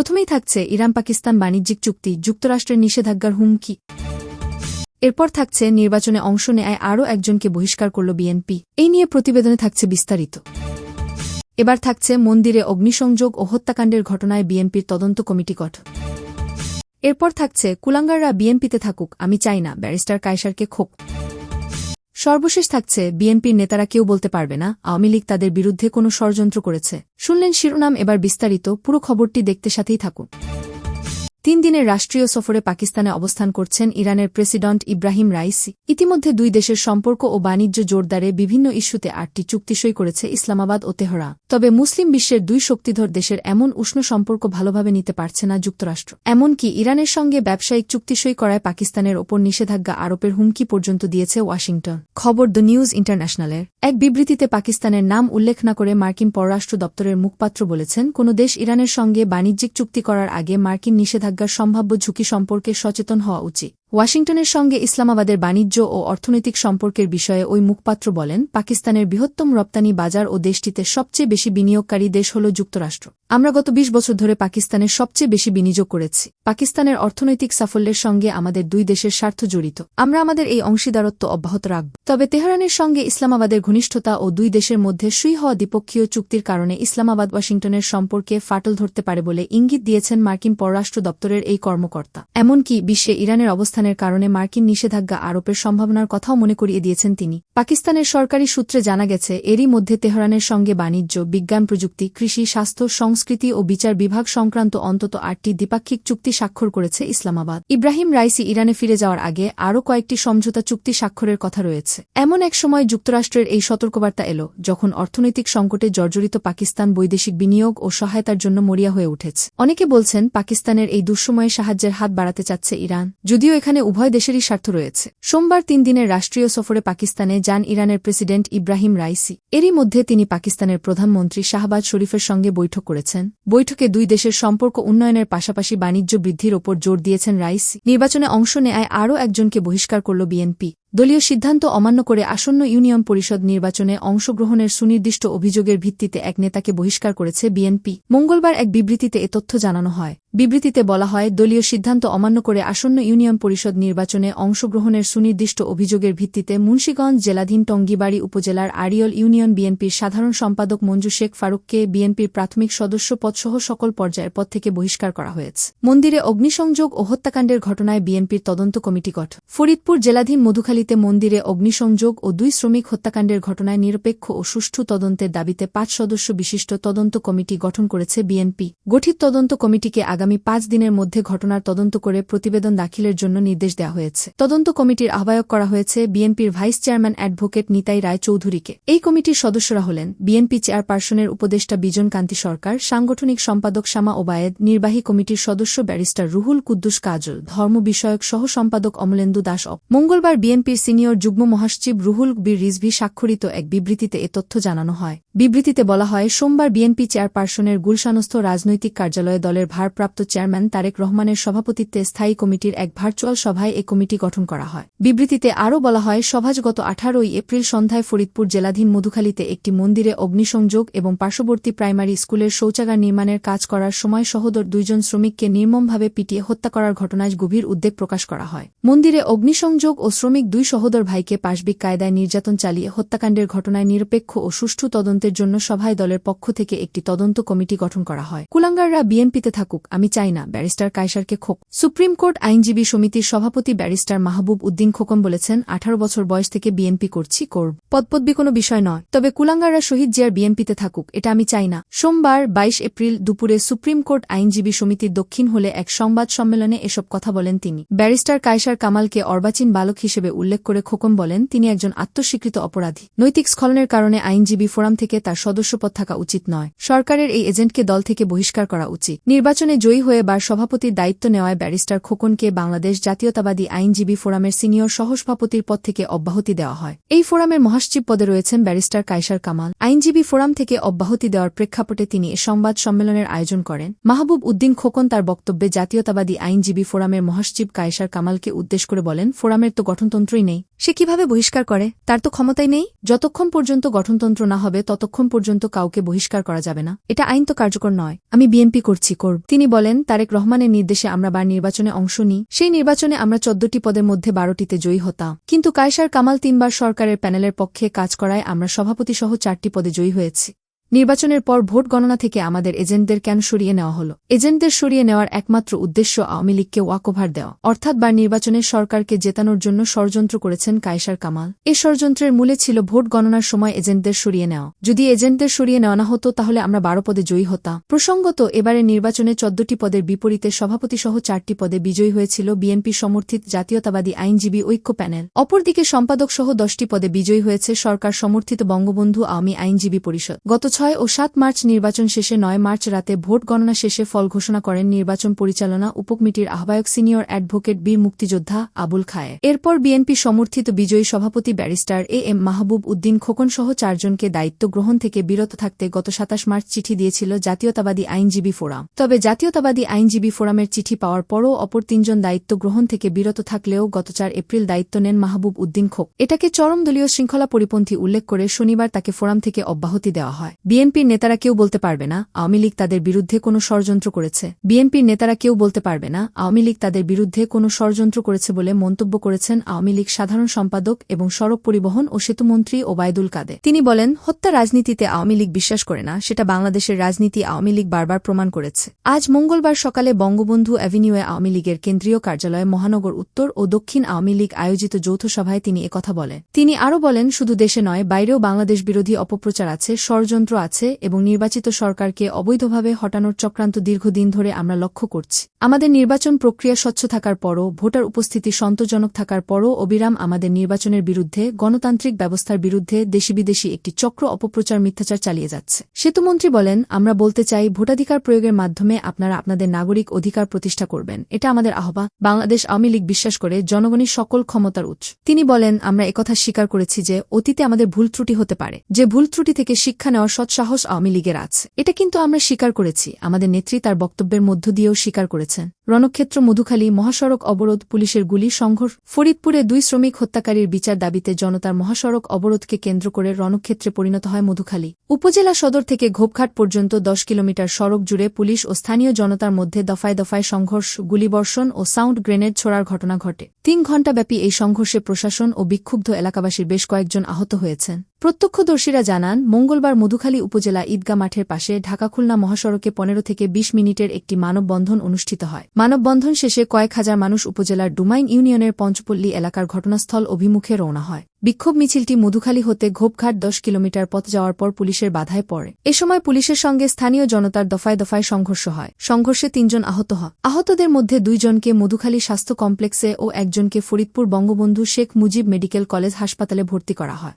প্রথমেই থাকছে ইরান পাকিস্তান বাণিজ্যিক চুক্তি, যুক্তরাষ্ট্রের নিষেধাজ্ঞার হুমকি। এরপর থাকছে নির্বাচনে অংশ নেয় আরও একজনকে বহিষ্কার করল বিএনপি। এই নিয়ে প্রতিবেদনে থাকছে বিস্তারিত। এবার থাকছে মন্দিরে অগ্নিসংযোগ ও হত্যাকাণ্ডের ঘটনায় বিএনপির তদন্ত কমিটি গঠন। এরপর থাকছে কুলাঙ্গাররা বিএনপিতে থাকুক, আমি চাই না, ব্যারিস্টার কায়সারকে খোক। সর্বশেষ থাকছে, বিএনপির নেতারা কেউ বলতে পারবে না, আওয়ামী লীগ তাদের বিরুদ্ধে কোনো ষড়যন্ত্র করেছে। শুনলেন শিরোনাম, এবার বিস্তারিত, পুরো খবরটি দেখতে সাথেই থাকুন। তিন দিনের রাষ্ট্রীয় সফরে পাকিস্তানে অবস্থান করছেন ইরানের প্রেসিডেন্ট ইব্রাহিম রাইসি। ইতিমধ্যে দুই দেশের সম্পর্ক ও বাণিজ্য জোরদারে বিভিন্ন ইস্যুতে আটটি চুক্তি সই করেছে ইসলামাবাদ ও তেহরা তবে মুসলিম বিশ্বের দুই শক্তিধর দেশের এমন উষ্ণ সম্পর্ক ভালোভাবে নিতে পারছে না যুক্তরাষ্ট্র। এমনকি ইরানের সঙ্গে ব্যবসায়িক চুক্তি সই করায় পাকিস্তানের ওপর নিষেধাজ্ঞা আরোপের হুমকি পর্যন্ত দিয়েছে ওয়াশিংটন। খবর দ্য নিউজ ইন্টারন্যাশনালের। এক বিবৃতিতে পাকিস্তানের নাম উল্লেখ না করে মার্কিন পররাষ্ট্র দপ্তরের মুখপাত্র বলেছেন, কোনো দেশ ইরানের সঙ্গে বাণিজ্যিক চুক্তি করার আগে মার্কিন নিষেধাজ্ঞার সম্ভাব্য ঝুঁকি সম্পর্কে সচেতন হওয়া উচিত। ওয়াশিংটনের সঙ্গে ইসলামাবাদের বাণিজ্য ও অর্থনৈতিক সম্পর্কের বিষয়ে ওই মুখপাত্র বলেন, পাকিস্তানের বৃহত্তম রপ্তানি বাজার ও দেশটিতে সবচেয়ে বেশি বিনিয়োগকারী দেশ হল যুক্তরাষ্ট্র। আমরা গত ২০ বছর ধরে পাকিস্তানের সবচেয়ে বেশি বিনিয়োগ করেছি। পাকিস্তানের অর্থনৈতিক সাফল্যের সঙ্গে আমাদের দুই দেশের স্বার্থ জড়িত। আমরা আমাদের এই অংশীদারত্ব অব্যাহত রাখব। তবে তেহরানের সঙ্গে ইসলামাবাদের ঘনিষ্ঠতা ও দুই দেশের মধ্যে সুই হওয়া দ্বিপক্ষীয় চুক্তির কারণে ইসলামাবাদ, ওয়াশিংটনের সম্পর্কে ফাটল ধরতে পারে বলে ইঙ্গিত দিয়েছেন মার্কিন পররাষ্ট্র দপ্তরের এই কর্মকর্তা। এমনকি বিশ্বে ইরানের অবস্থানের কারণে মার্কিন নিষেধাজ্ঞা আরোপের সম্ভাবনার কথাও মনে করিয়ে দিয়েছেন তিনি। পাকিস্তানের সরকারি সূত্রে জানা গেছে, এরই মধ্যে তেহরানের সঙ্গে বাণিজ্য, বিজ্ঞান প্রযুক্তি, কৃষি, স্বাস্থ্য, সংস্কৃতি ও বিচার বিভাগ সংক্রান্ত অন্তত আটটি দ্বিপাক্ষিক চুক্তি স্বাক্ষর করেছে ইসলামাবাদ। ইব্রাহিম রাইসি ইরানে ফিরে যাওয়ার আগে আরও কয়েকটি সমঝোতা চুক্তি স্বাক্ষরের কথা রয়েছে। এমন এক সময় যুক্তরাষ্ট্রের এই সতর্কবার্তা এলো, যখন অর্থনৈতিক সংকটে জর্জরিত পাকিস্তান বৈদেশিক বিনিয়োগ ও সহায়তার জন্য মরিয়া হয়ে উঠেছে। অনেকে বলছেন, পাকিস্তানের এই দুঃসময়ে সাহায্যের হাত বাড়াতে চাচ্ছে ইরান। যদিও এখানে উভয় দেশেরই স্বার্থ রয়েছে। সোমবার তিন দিনের রাষ্ট্রীয় সফরে পাকিস্তানে যান ইরানের প্রেসিডেন্ট ইব্রাহিম রাইসি। এরই মধ্যে তিনি পাকিস্তানের প্রধানমন্ত্রী শাহবাজ শরীফের সঙ্গে বৈঠক করেছেন। বৈঠকে দুই দেশের সম্পর্ক উন্নয়নের পাশাপাশি বাণিজ্য বৃদ্ধির ওপর জোর দিয়েছেন রাইসি। নির্বাচনে অংশ নেয় আরও একজনকে বহিষ্কার করল বিএনপি। দলীয় সিদ্ধান্ত অমান্য করে আসন্ন ইউনিয়ন পরিষদ নির্বাচনে অংশগ্রহণের সুনির্দিষ্ট অভিযোগের ভিত্তিতে এক নেতাকে বহিষ্কার করেছে বিএনপি। মঙ্গলবার এক বিবৃতিতে এ তথ্য জানানো হয়। বিবৃতিতে বলা হয়, দলীয় সিদ্ধান্ত অমান্য করে আসন্ন ইউনিয়ন পরিষদ নির্বাচনে অংশগ্রহণের সুনির্দিষ্ট অভিযোগের ভিত্তিতে মুন্সীগঞ্জ জেলাধীন টঙ্গিবাড়ি উপজেলার আড়িয়ল ইউনিয়ন বিএনপির সাধারণ সম্পাদক মঞ্জু শেখ ফারুককে বিএনপির প্রাথমিক সদস্য পদসহ সকল পর্যায়ের পদ থেকে বহিষ্কার করা হয়েছে। মন্দিরে অগ্নিসংযোগ ও হত্যাকাণ্ডের ঘটনায় বিএনপির তদন্ত কমিটি গঠ ফরিদপুর জেলাধীন মধুখালীতে মন্দিরে অগ্নিসংযোগ ও দুই শ্রমিক হত্যাকাণ্ডের ঘটনায় নিরপেক্ষ ও সুষ্ঠু তদন্তের দাবিতে পাঁচ সদস্য বিশিষ্ট তদন্ত কমিটি গঠন করেছে বিএনপি। গঠিত তদন্ত কমিটিকে আগামী পাঁচ দিনের মধ্যে ঘটনার তদন্ত করে প্রতিবেদন দাখিলের জন্য নির্দেশ দেওয়া হয়েছে। তদন্ত কমিটির আহ্বায়ক করা হয়েছে বিএনপির vice chairman advocate Nitai Roy চৌধুরীকে। এই কমিটির সদস্যরা হলেন বিএনপি চেয়ারপারসনের উপদেষ্টা বিজন কান্তি সরকার, সাংগঠনিক সম্পাদক শামা ওবায়েদ, নির্বাহী কমিটির সদস্য ব্যারিস্টার রুহুল কুদ্দুস কাজল, ধর্ম বিষয়ক সহ সম্পাদক অমলেন্দু দাস অপ মঙ্গলবার বিএনপির সিনিয়র যুগ্ম মহাসচিব রুহুল বীর রিজভি স্বাক্ষরিত এক বিবৃতিতে এ তথ্য জানানো হয়। বিবৃতিতে বলা হয়, সোমবার বিএনপি চেয়ারপারসনের গুলশানস্থ রাজনৈতিক কার্যালয়ে দলের ভারপ্রাপ্ত চেয়ারম্যান তারেক রহমানের সভাপতিত্বে স্থায়ী কমিটির এক ভার্চুয়াল সভায় এ কমিটি গঠন করা হয়। বিবৃতিতে আরও বলা হয় সভাজ গত আঠারোই এপ্রিল সন্ধ্যায় ফরিদপুর জেলাধীন মধুখালীতে একটি মন্দিরে অগ্নিসংযোগ এবং পার্শ্ববর্তী প্রাইমারি স্কুলের শৌচাগার নির্মাণের কাজ করার সময় সহোদর দুইজন শ্রমিককে নির্মমভাবে পিটিয়ে হত্যা করার ঘটনায় গভীর উদ্বেগ প্রকাশ করা হয়। মন্দিরে অগ্নিসংযোগ ও শ্রমিক দুই সহোদর ভাইকে পাশবিক কায়দায় নির্যাতন চালিয়ে হত্যাকাণ্ডের ঘটনায় নিরপেক্ষ ও সুষ্ঠু তদন্তের জন্য সভায় দলের পক্ষ থেকে একটি তদন্ত কমিটি গঠন করা হয়। কুলাঙ্গাররা বিএনপিতে থাকুক, আমি চাই না, ব্যারিস্টার কায়সারকে খোক। সুপ্রিম কোর্ট আইনজীবী সমিতির সভাপতি ব্যারিস্টার মাহবুব উদ্দিন খোকন বলেছেন, আঠারো বছর বয়স থেকে বিএনপি করছি, করব। পদপদবি কোনো বিষয় নয়। তবে কুলাঙ্গাররা শহীদ জিয়ার বিএনপিতে থাকুক, এটা আমি চাই না। সোমবার বাইশ এপ্রিল দুপুরে সুপ্রিম কোর্ট আইনজীবী সমিতির দক্ষিণ হলে এক সংবাদ সম্মেলনে এসব কথা বলেন তিনি। ব্যারিস্টার কায়সার কামালকে অর্বাচীন বালক হিসেবে উল্লেখ করে খোকন বলেন, তিনি একজন আত্মস্বীকৃত অপরাধী। নৈতিক স্খলনের কারণে আইনজীবী ফোরাম থেকে তার সদস্যপদ থাকা উচিত নয়। সরকারের এই এজেন্টকে দল থেকে বহিষ্কার করা উচিত। নির্বাচনে জয়ী হয়ে বার সভাপতির দায়িত্ব নেওয়ায় ব্যারিস্টার খোকনকে বাংলাদেশ জাতীয়তাবাদী আইনজীবী ফোরামের সিনিয়র সহসভাপতির পদ থেকে অব্যাহতি দেওয়া হয়। এই ফোরামের মহাসচিব পদে রয়েছেন ব্যারিস্টার কায়সার কামাল। আইনজীবী ফোরাম থেকে অব্যাহতি দেওয়ার প্রেক্ষাপটে তিনি এ সংবাদ সম্মেলনের আয়োজন করেন। মাহবুব উদ্দিন খোকন তার বক্তব্যে জাতীয়তাবাদী আইনজীবী ফোরামের মহাসচিব কায়সার কামালকে উদ্দেশ্য করে বলেন, ফোরামের তো গঠনতন্ত্রই নেই। সে কীভাবে বহিষ্কার করে? তার তো ক্ষমতাই নেই। যতক্ষণ পর্যন্ত গঠনতন্ত্র না হবে, ততক্ষণ পর্যন্ত কাউকে বহিষ্কার করা যাবে না। এটা আইন তো কার্যকর নয়। আমি বিএনপি করছি, করব। তিনি বলেন, তারেক রহমানের নির্দেশে আমরা বার নির্বাচনে অংশ নিই। সেই নির্বাচনে আমরা চোদ্দটি পদের মধ্যে বারোটিতে জয়ী হতাম। কিন্তু কায়সার কামাল তিনবার সরকারের প্যানেলের পক্ষে কাজ করায় আমরা সভাপতি সহ চারটি পদে জয়ী হয়েছি। নির্বাচনের পর ভোট গণনা থেকে আমাদের এজেন্টদের কেন সরিয়ে নেওয়া হল? এজেন্টদের সরিয়ে নেওয়ার একমাত্র উদ্দেশ্য আওয়ামী লীগকে ওয়াকওভার দেওয়া। অর্থাৎ বার নির্বাচনে সরকারকে জেতানোর জন্য ষড়যন্ত্র করেছেন কায়সার কামাল। এ ষড়যন্ত্রের মূলে ছিল ভোট গণনার সময় এজেন্টদের সরিয়ে নেওয়া। যদি এজেন্টদের সরিয়ে নেওয়া না হতো, তাহলে আমরা বারো পদে জয়ী হতাম। প্রসঙ্গত এবারে নির্বাচনে চোদ্দটি পদের বিপরীতে সভাপতিসহ চারটি পদে বিজয়ী হয়েছিল বিএনপি সমর্থিত জাতীয়তাবাদী আইনজীবী ঐক্য প্যানেল। অপরদিকে সম্পাদকসহ দশটি পদে বিজয়ী হয়েছে সরকার সমর্থিত বঙ্গবন্ধু আওয়ামী আইনজীবী পরিষদ। গত ছয় ও সাত মার্চ নির্বাচন শেষে নয় মার্চ রাতে ভোট গণনা শেষে ফল ঘোষণা করেন নির্বাচন পরিচালনা উপকমিটির আহ্বায়ক সিনিয়র অ্যাডভোকেট বীর মুক্তিযোদ্ধা আবুল খায়ে এরপর বিএনপি সমর্থিত বিজয়ী সভাপতি barrister A M Mahbub Uddin খোকনসহ চারজনকে দায়িত্ব গ্রহণ থেকে বিরত থাকতে গত সাতাশ মার্চ চিঠি দিয়েছিল জাতীয়তাবাদী আইনজীবী ফোরাম। তবে জাতীয়তাবাদী আইনজীবী ফোরামের চিঠি পাওয়ার পরও অপর তিনজন দায়িত্ব গ্রহণ থেকে বিরত থাকলেও গত চার এপ্রিল দায়িত্ব নেন মাহবুব উদ্দিন খোক। এটাকে চরম দলীয় শৃঙ্খলা পরিপন্থী উল্লেখ করে শনিবার তাকে ফোরাম থেকে অব্যাহতি দেওয়া হয়। বিএনপির নেতারা কেউ বলতে পারবে না, আওয়ামী লীগ তাদের বিরুদ্ধে কোনো ষড়যন্ত্র করেছে। বিএনপির নেতারা কেউ বলতে পারবে না, আওয়ামী লীগ তাদের বিরুদ্ধে কোনো ষড়যন্ত্র করেছে বলে মন্তব্য করেছেন আওয়ামী লীগ সাধারণ সম্পাদক এবং সড়ক পরিবহন ও সেতুমন্ত্রী ওবায়দুল কাদে তিনি বলেন, হত্যা রাজনীতিতে আওয়ামী লীগ বিশ্বাস করে না, সেটা বাংলাদেশের রাজনীতি আওয়ামী লীগ বারবার প্রমাণ করেছে। আজ মঙ্গলবার সকালে বঙ্গবন্ধু অ্যাভিনিউয়ে আওয়ামী লীগের কেন্দ্রীয় কার্যালয়ে মহানগর উত্তর ও দক্ষিণ আওয়ামী লীগ আয়োজিত যৌথ সভায় তিনি একথা বলেন। তিনি আরও বলেন, শুধু দেশে নয়, বাইরেও বাংলাদেশ বিরোধী অপপ্রচার আছে, ষড়যন্ত্র আছে এবং নির্বাচিত সরকারকে অবৈধভাবে হটানোর চক্রান্ত দীর্ঘদিন ধরে আমরা লক্ষ্য করছি। আমাদের নির্বাচন প্রক্রিয়া স্বচ্ছ থাকার পরও, ভোটার উপস্থিতি সন্তোষজনক থাকার পরও অবিরাম আমাদের নির্বাচনের বিরুদ্ধে, গণতান্ত্রিক ব্যবস্থার বিরুদ্ধে দেশি বিদেশি একটি চক্র অপপ্রচার মিথ্যাচার চালিয়ে যাচ্ছে। সেতুমন্ত্রী বলেন, আমরা বলতে চাই, ভোটাধিকার প্রয়োগের মাধ্যমে আপনারা আপনাদের নাগরিক অধিকার প্রতিষ্ঠা করবেন। এটা আমাদের আহ্বান। বাংলাদেশ আওয়ামী লীগ বিশ্বাস করে জনগণের সকল ক্ষমতার উৎস। তিনি বলেন, আমরা একথা স্বীকার করেছি যে, অতীতে আমাদের ভুল ত্রুটি হতে পারে। যে ভুল ত্রুটি থেকে শিক্ষা নেওয়ার সৎসাহস আওয়ামী লীগের আছে এটা কিন্তু আমরা স্বীকার করেছি। আমাদের নেত্রী তার বক্তব্যের মধ্য দিয়েও স্বীকার করেছেন। রণক্ষেত্র মধুখালী মহাসড়ক অবরোধ পুলিশের গুলি সংঘর্ষ। ফরিদপুরে দুই শ্রমিক হত্যাকারীর বিচার দাবিতে জনতার মহাসড়ক অবরোধকে কেন্দ্র করে রণক্ষেত্রে পরিণত হয় মধুখালী। উপজেলা সদর থেকে ঘোপঘাট পর্যন্ত দশ কিলোমিটার সড়ক জুড়ে পুলিশ ও স্থানীয় জনতার মধ্যে দফায় দফায় সংঘর্ষ, গুলিবর্ষণ ও সাউন্ড গ্রেনেড ছোড়ার ঘটনা ঘটে। তিন ঘণ্টাব্যাপী এই সংঘর্ষে প্রশাসন ও বিক্ষুব্ধ এলাকাবাসীর বেশ কয়েকজন আহত হয়েছেন। প্রত্যক্ষদর্শীরা জানান, মঙ্গলবার মধুখালী উপজেলা ঈদগা মাঠের পাশে ঢাকা খুলনা মহাসড়কে পনেরো থেকে ২০ মিনিটের একটি মানববন্ধন অনুষ্ঠিত হয়। মানববন্ধন শেষে কয়েক হাজার মানুষ উপজেলার ডুমাইন ইউনিয়নের পঞ্চপল্লী এলাকার ঘটনাস্থল অভিমুখে রওনা হয়। বিক্ষোভ মিছিলটি মধুখালী হতে ঘোপঘাট দশ কিলোমিটার পথ যাওয়ার পর পুলিশের বাধায় পড়ে। এ সময় পুলিশের সঙ্গে স্থানীয় জনতার দফায় দফায় সংঘর্ষ হয়। সংঘর্ষে তিনজন আহত হয় আহতদের মধ্যে দুইজনকে মধুখালী স্বাস্থ্য কমপ্লেক্সে ও একজনকে ফরিদপুর বঙ্গবন্ধু শেখ মুজিব মেডিকেল কলেজ হাসপাতালে ভর্তি করা হয়।